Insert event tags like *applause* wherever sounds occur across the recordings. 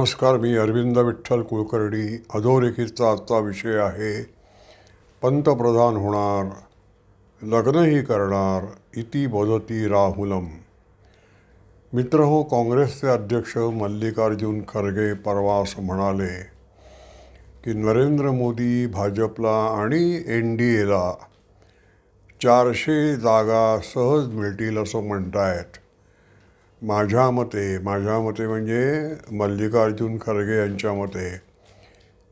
नमस्कार मी अरविंद विठ्ठल कुलकर्णी. अधोरेखितचा आजचा विषय आहे पंतप्रधान होणार लग्नही करणार इति बदती राहुलम. मित्र हो काँग्रेसचे अध्यक्ष मल्लिकार्जुन खरगे परवास म्हणाले की नरेंद्र मोदी भाजपला आणि एन डी एला चारशे जागा सहज मिळतील असं म्हणतायत. माझ्या मते माझ्या मते म्हणजे मल्लिकार्जुन खरगे यांच्या मते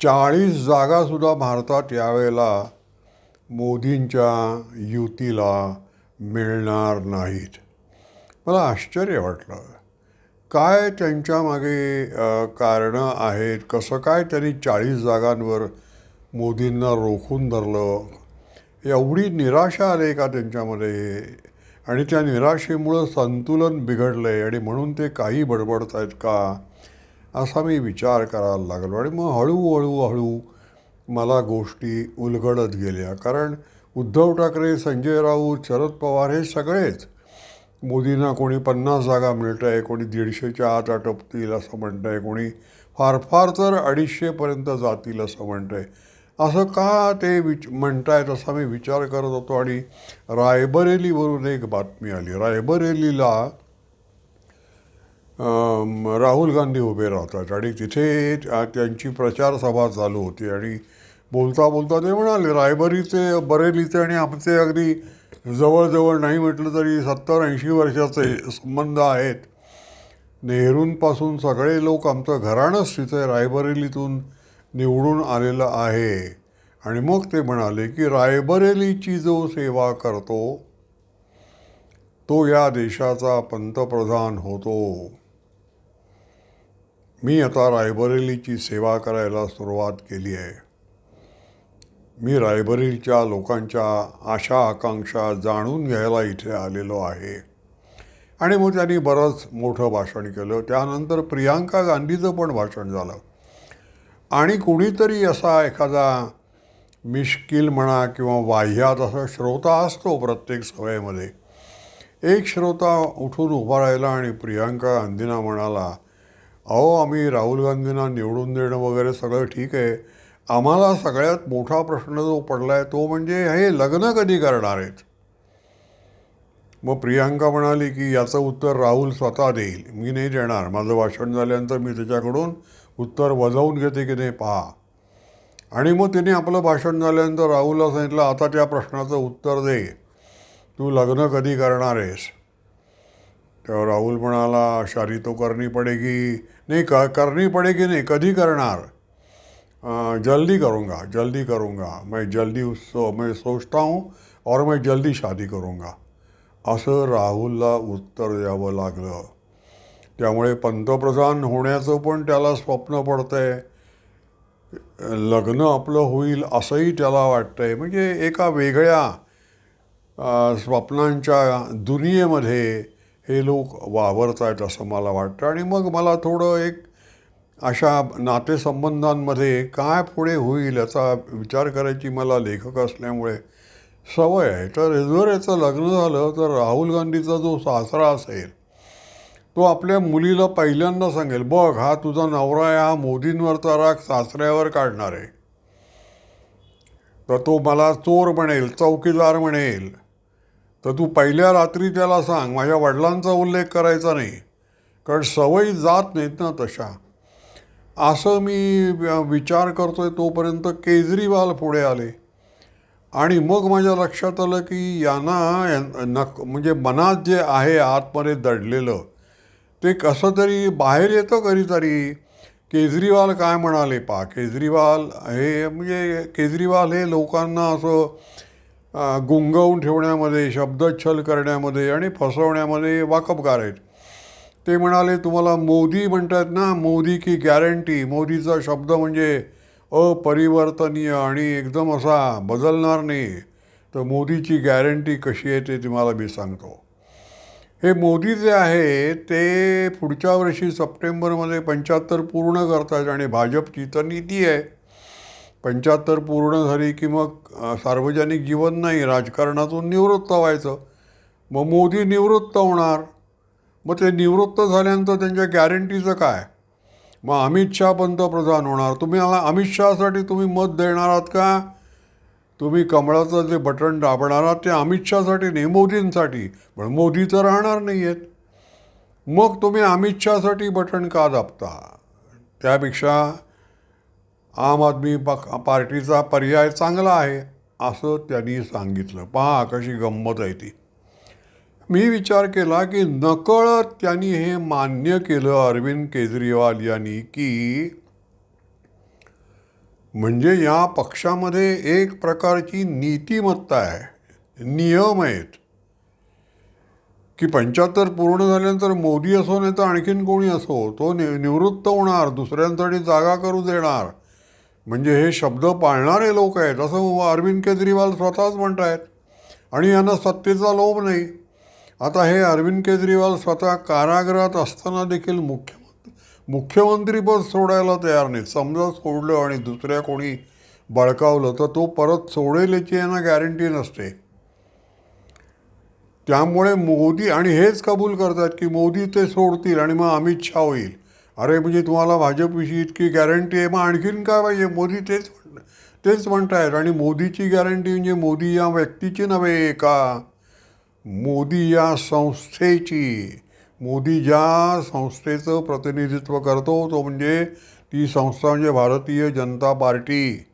चाळीस जागासुद्धा भारतात यावेळेला मोदींच्या युतीला मिळणार नाहीत. मला आश्चर्य वाटलं. काय त्यांच्यामागे कारणं आहेत? कसं काय त्यांनी चाळीस जागांवर मोदींना रोखून धरलं? एवढी निराशा आली का त्यांच्यामध्ये? आणि त्या निराशेमुळं संतुलन बिघडलं आहे आणि म्हणून ते काही बडबडत आहेत का? असा मी विचार करायला लागलो आणि मग हळूहळू हळू मला गोष्टी उलगडत गेल्या. कारण उद्धव ठाकरे संजय राऊत शरद पवार हे सगळेच मोदींना कोणी पन्नास जागा मिळत आहे कोणी दीडशेच्या आत आटपतील असं म्हणतं आहे कोणी फार फार तर अडीचशेपर्यंत जातील असं म्हणतं आहे असं का ते विच म्हणतायत असा मी विचार करत होतो आणि रायबरेलीवरून एक बातमी आली. रायबरेलीला राहुल गांधी उभे राहतात आणि तिथे त्यांची प्रचार सभा चालू होती आणि बोलता बोलता ते म्हणाले रायबरीचे बरेलीचे आणि आमचे अगदी जवळजवळ नाही म्हटलं तरी सत्तर ऐंशी वर्षाचे संबंध आहेत. नेहरूंपासून सगळे लोक आमचं घराणंच तिथे रायबरेलीतून निवडून आलेलं आहे. आणि मग ते म्हणाले की रायबरेलीची जो सेवा करतो तो या देशाचा पंतप्रधान होतो. मी आता रायबरेलीची सेवा करायला सुरुवात केली आहे. मी रायबरेलीच्या लोकांच्या आशा आकांक्षा जाणून घ्यायला इथे आलेलो आहे. आणि मग त्यांनी बरंच मोठं भाषण केलं. त्यानंतर प्रियांका गांधीचं पण भाषण झालं. आणि कुणीतरी असा एखादा मिश्किल म्हणा किंवा वाह्यात असा श्रोता असतो प्रत्येक सवयीमध्ये एक श्रोता उठून उभा राहिला आणि प्रियांका गांधींना म्हणाला अहो आम्ही राहुल गांधींना निवडून देणं वगैरे सगळं ठीक आहे. आम्हाला सगळ्यात मोठा प्रश्न जो पडला आहे तो म्हणजे हे लग्न कधी करणार आहेत? मग प्रियांका म्हणाली की याचं उत्तर राहुल स्वतः देईल. मी नाही देणार. माझं भाषण झाल्यानंतर मी त्याच्याकडून उत्तर वजवून घेते की नाही? पहा. आणि मग तिने आपलं भाषण झाल्यानंतर राहुलला सांगितलं आता त्या प्रश्नाचं उत्तर दे. तू लग्न कधी करणार आहेस? तेव्हा राहुल म्हणाला शारी तो करनी पडेगी. नाही क करनी पडेगी नाही कधी करणार? जल्दी करूंगा जल्दी करूंगा. मैं जल्दी उत्सव मैं सोचता हूँ और मैं जल्दी शादी करूंगा. असं राहुलला उत्तर द्यावं लागलं. त्यामुळे पंतप्रधान होण्याचं पण त्याला स्वप्न पडतं आहे लग्न आपलं होईल असंही त्याला वाटतं आहे म्हणजे एका वेगळ्या स्वप्नांच्या दुनियेमध्ये हे लोक वावरत आहेत असं मला वाटतं. आणि मग मला थोडं एक अशा नातेसंबंधांमध्ये काय पुढे होईल याचा विचार करायची मला लेखक असल्यामुळे सवय आहे. तर जर याचं लग्न झालं तर राहुल गांधीचा जो सासरा असेल तो आपल्या मुलीला पहिल्यांदा सांगेल बघ हा तुझा नवरा आहे हा मोदींवरचा राग सासऱ्यावर काढणार आहे. तर तो मला चोर म्हणेल चौकीदार म्हणेल. तर तू पहिल्या रात्री त्याला सांग माझ्या वडिलांचा उल्लेख करायचा नाही कारण सवयी जात नाहीत ना तशा. असं मी विचार करतो आहे तोपर्यंत केजरीवाल पुढे आले. आणि मग माझ्या लक्षात आलं की यांना नक म्हणजे मनात जे आहे आतमध्ये दडलेलं ते कसं तरी बाहेर येतं कधीतरी. केजरीवाल काय म्हणाले? पा केजरीवाल हे म्हणजे केजरीवाल हे लोकांना असं गुंगवून ठेवण्यामध्ये शब्दच्छल करण्यामध्ये आणि फसवण्यामध्ये वाकबगार आहेत. ते म्हणाले तुम्हाला मोदी म्हणतात ना मोदी की गॅरंटी मोदीचा शब्द म्हणजे अपरिवर्तनीय आणि एकदम असा बदलणार नाही. तर मोदीची गॅरंटी कशी आहे ते तुम्हाला मी सांगतो. हे मोदी जे आहे ते पुढच्या वर्षी सप्टेंबरमध्ये पंच्याहत्तर पूर्ण करतात आणि भाजपची तर नीती आहे. पंच्याहत्तर पूर्ण झाली की मग सार्वजनिक जीवन नाही राजकारणातून निवृत्त व्हायचं. मग मोदी निवृत्त होणार. मग ते निवृत्त झाल्यानंतर त्यांच्या गॅरंटीचं काय? मग अमित शहा पंतप्रधान होणार. तुम्ही मला अमित शहासाठी तुम्ही मत देणार आहात का? तुम्ही कमळाचं जे बटन दाबणार ते अमित शहासाठी नाही मोदींसाठी. पण मोदी तर राहणार नाही आहेत मग तुम्ही अमित शहासाठी बटन का दाबता? त्यापेक्षा आम आदमी पक पार्टीचा पर्याय चांगला आहे असं त्यांनी सांगितलं. पहा कशी गंमत आहे ती. मी विचार केला की नकळत त्यांनी हे मान्य केलं अरविंद केजरीवाल यांनी की म्हणजे या पक्षामध्ये एक प्रकारची नीतिमत्ता आहे नियम आहेत. की पंच्याहत्तर पूर्ण झाल्यानंतर मोदी असो नाही तर आणखीन कोणी असो तो नि निवृत्त होणार दुसऱ्यांसाठी जागा करू देणार. म्हणजे हे शब्द पाळणारे लोक आहेत असं अरविंद केजरीवाल स्वतःच म्हणत आहेत आणि यांना सत्तेचा लोभ नाही. आता हे अरविंद केजरीवाल स्वतः कारागृहात असताना देखील मुख्य मुख्यमंत्रीपद सोडायला तयार नाही समजा सोडलं आणि दुसऱ्या कोणी बळकावलं तर तो परत सोडेल याची यांना गॅरंटी नसते. त्यामुळे मोदी आणि हेच कबूल करतात की मोदी ते सोडतील आणि मग अमित शहा होईल. अरे म्हणजे तुम्हाला भाजपविषयी इतकी गॅरंटी आहे मग आणखीन काय पाहिजे? मोदी तेच म्हण तेच म्हणतायत. आणि मोदीची गॅरंटी म्हणजे मोदी या व्यक्तीची नव्हे का मोदी या संस्थेची. मोदी ज्या संस्थेचं प्रतिनिधित्व करतो तो म्हणजे ती संस्था म्हणजे भारतीय जनता पार्टी.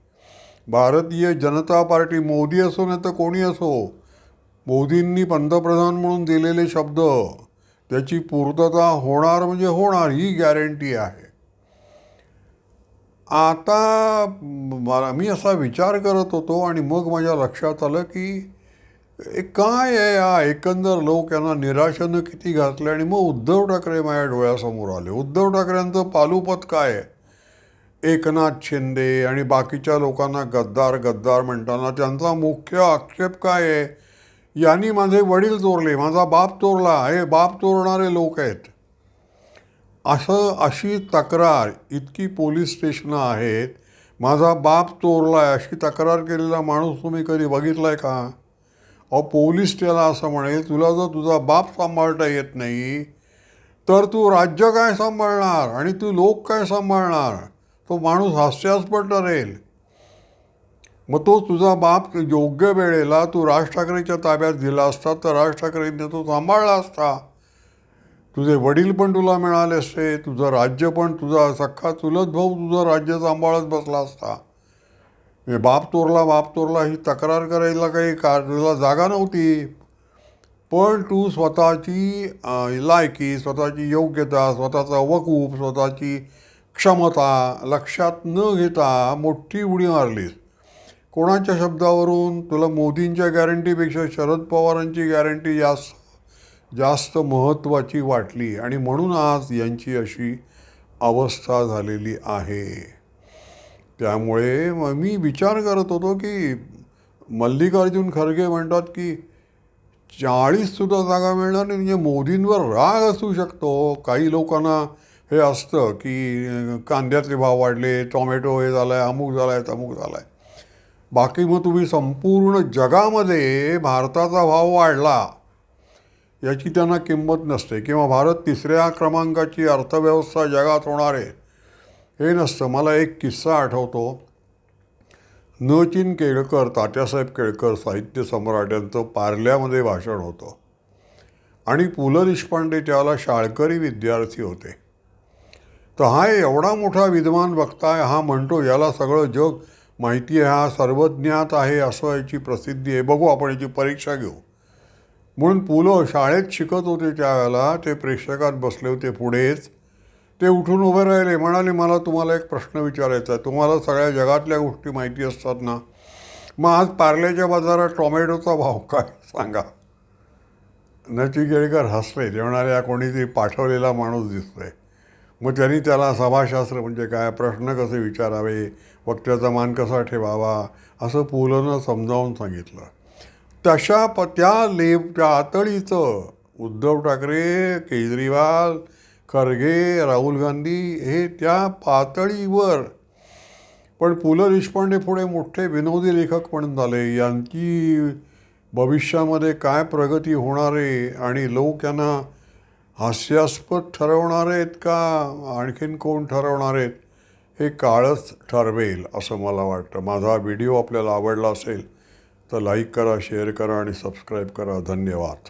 भारतीय जनता पार्टी मोदी असो नाही तर कोणी असो मोदींनी पंतप्रधान म्हणून दिलेले शब्द त्याची पूर्तता होणार म्हणजे होणार ही गॅरंटी आहे. आता मला मी असा विचार करत होतो आणि मग माझ्या लक्षात आलं की काय आहे या एकंदर लोक यांना निराशेनं किती घातले आणि मग उद्धव ठाकरे माझ्या डोळ्यासमोर आले. उद्धव ठाकरेंचं पालुपत काय आहे? एकनाथ शिंदे आणि बाकीच्या लोकांना गद्दार गद्दार म्हणताना त्यांचा मुख्य आक्षेप काय आहे? यांनी माझे वडील चोरले माझा बाप चोरला हे बाप चोरणारे लोक आहेत. असं अशी तक्रार इतकी पोलीस स्टेशनं आहेत. माझा बाप चोरला आहे अशी तक्रार केलेला माणूस तुम्ही कधी बघितला आहे का? अहो पोलीस त्याला असं म्हणेल तुला जर तुझा बाप सांभाळता येत नाही तर तू राज्य काय सांभाळणार आणि तू लोक काय सांभाळणार? तो माणूस हास्यास्पद ठरेल. मग तो तुझा बाप योग्य वेळेला तू राज ठाकरेच्या ताब्यात दिला असता तर राज ठाकरेंनी तो सांभाळला असता. तुझे वडील पण तुला मिळाले असते तुझं राज्य पण तुझा सख्खा चुलत भाऊ तुझं राज्य सांभाळत बसला असता. म्हणजे बाप तोरला बाप तोरला ही तक्रार करायला काही का तुला जागा नव्हती. पण तू स्वतःची लायकी स्वतःची योग्यता स्वतःचा वकूप स्वतःची क्षमता लक्षात न घेता मोठी उडी मारलीस. कोणाच्या शब्दावरून? तुला मोदींच्या गॅरंटीपेक्षा शरद पवारांची गॅरंटी जास्त जास्त महत्त्वाची वाटली. आणि म्हणून आज यांची अशी अवस्था झालेली आहे. त्यामुळे मग मी विचार करत होतो की मल्लिकार्जुन खरगे म्हणतात की चाळीससुद्धा जागा मिळणार नाही म्हणजे मोदींवर राग असू शकतो. काही लोकांना हे असतं की कांद्यातले भाव वाढले टॉमॅटो हे झालं आहे अमुक झाला आहे तमुक झाला आहे बाकी मग तुम्ही संपूर्ण जगामध्ये भारताचा भाव वाढला याची त्यांना किंमत नसते. किंवा भारत तिसऱ्या क्रमांकाची अर्थव्यवस्था जगात होणार आहे हे नसतं मला एक किस्सा आठवतो. नचिन केळकर तात्यासाहेब केळकर साहित्य सम्राट यांचं पार्ल्यामध्ये भाषण होतं. आणि पु ल देशपांडे त्याला शाळकरी विद्यार्थी होते. तर हा एवढा मोठा विद्वान वक्ता आहे हा म्हणतो याला सगळं जग माहिती आहे हा सर्वज्ञात आहे असं याची प्रसिद्धी आहे. बघू आपण याची परीक्षा घेऊ. म्हणून पु ल शाळेत शिकत होते त्यावेळेला ते प्रेक्षकात बसले होते पुढेच. ते उठून उभे राहिले. म्हणाले मला तुम्हाला एक प्रश्न विचारायचा आहे. तुम्हाला सगळ्या जगातल्या गोष्टी माहिती असतात ना? मग आज पार्ल्याच्या बाजारात टोमॅटोचा भाव काय? *laughs* सांगा. नचिकेळकर हसले. ते म्हणाले या कोणीतरी पाठवलेला माणूस दिसतोय. मग त्यांनी त्याला सभाशास्त्र म्हणजे काय? प्रश्न कसे विचारावे? वक्त्याचा मान कसा ठेवावा? असं पुलनं समजावून सांगितलं. तशा प त्या लेप त्या आतळीचं उद्धव ठाकरे केजरीवाल खरगे राहुल गांधी हे त्या पातळीवर. पण पु ल देशपांडे पुढे मोठे विनोदी लेखक म्हणून झाले. यांची भविष्यामध्ये काय प्रगती होणार आहे आणि लोक यांना हास्यास्पद ठरवणार आहेत का? आणखीन कोण ठरवणार आहेत? हे काळच ठरवेल असं मला वाटतं. माझा व्हिडिओ आपल्याला आवडला असेल तर लाईक करा शेअर करा आणि सबस्क्राईब करा. धन्यवाद.